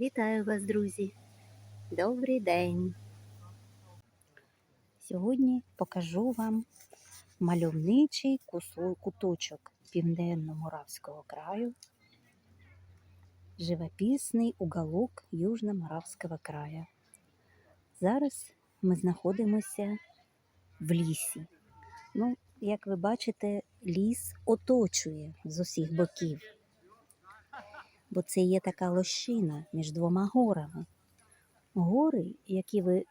Вітаю вас, друзі! Добрий день! Сьогодні покажу вам мальовничий куточок Південно-Моравського краю, живописний уголок Южно-Моравського краю. Зараз ми знаходимося в лісі. Ну, як ви бачите, ліс оточує з усіх боків бо це є така лощина між двома горами. Гори, які ви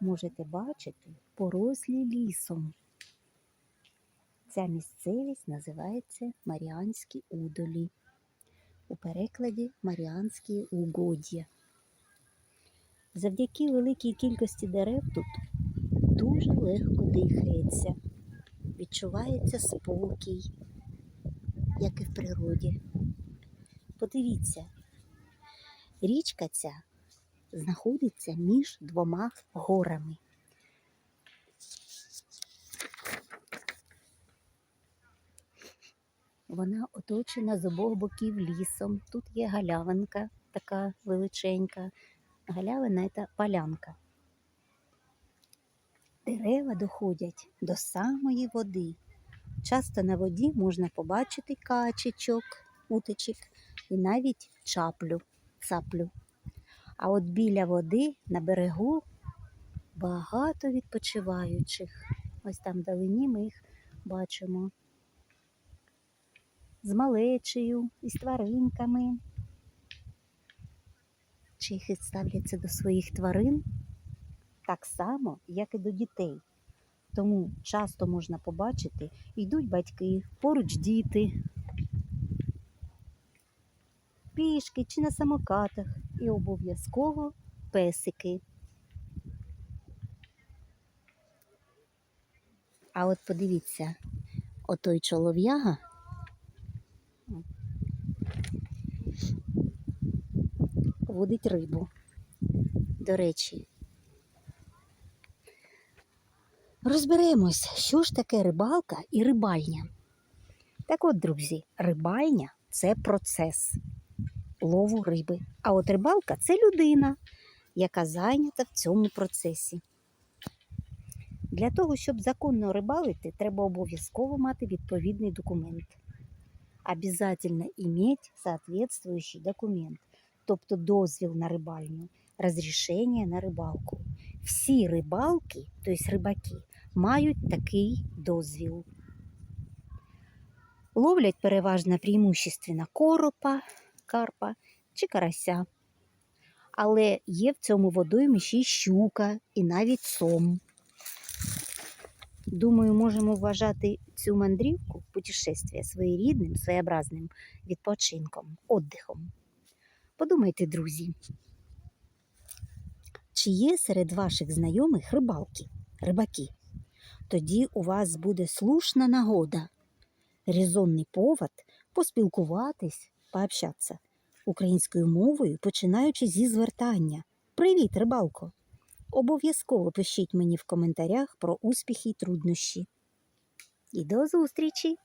можете бачити, порослі лісом. Ця місцевість називається Маріанські удолі. У перекладі Маріанські угод'я. Завдяки великій кількості дерев тут дуже легко дихається, відчувається спокій, як і в природі. Подивіться, річка ця знаходиться між двома горами. Вона оточена з обох боків лісом. Тут є галявинка така величенька. Галявина це полянка. Дерева доходять до самої води. Часто на воді можна побачити качечок, утичок і навіть чаплю, цаплю. А от біля води на берегу багато відпочиваючих. Ось там вдалині ми їх бачимо. З малечею з тваринками. Чехи ставляться до своїх тварин так само, як і до дітей. Тому часто можна побачити, йдуть батьки, поруч діти, пішки чи на самокатах і обов'язково песики. А от подивіться, отой чолов'яга водить рибу. До речі, розберемось, що ж таке рибалка і рибальня. Так от, друзі, рибальня це процес лову риби. А от рибалка це людина, яка зайнята в цьому процесі. Для того, щоб законно рибалити, треба обов'язково мати відповідний документ. Обязательно иметь соответствующий документ, тобто дозвіл на рибальню, розрішення на рибалку. Всі рибалки, тобто рибаки, мають такий дозвіл. Ловлять переважно преимущественно коропа, карпа чи карася. Але є в цьому водоймі ще й щука і навіть сом. Думаю, можемо вважати цю мандрівку, путешествие своєрідним, своєобразним відпочинком, отдихом. Подумайте, друзі, чи є серед ваших знайомих рибалки, рибаки? Тоді у вас буде слушна нагода, резонний повод поспілкуватись, пообщатися українською мовою, починаючи зі звертання. Привіт, рибалко! Обов'язково пишіть мені в коментарях про успіхи й труднощі. І до зустрічі!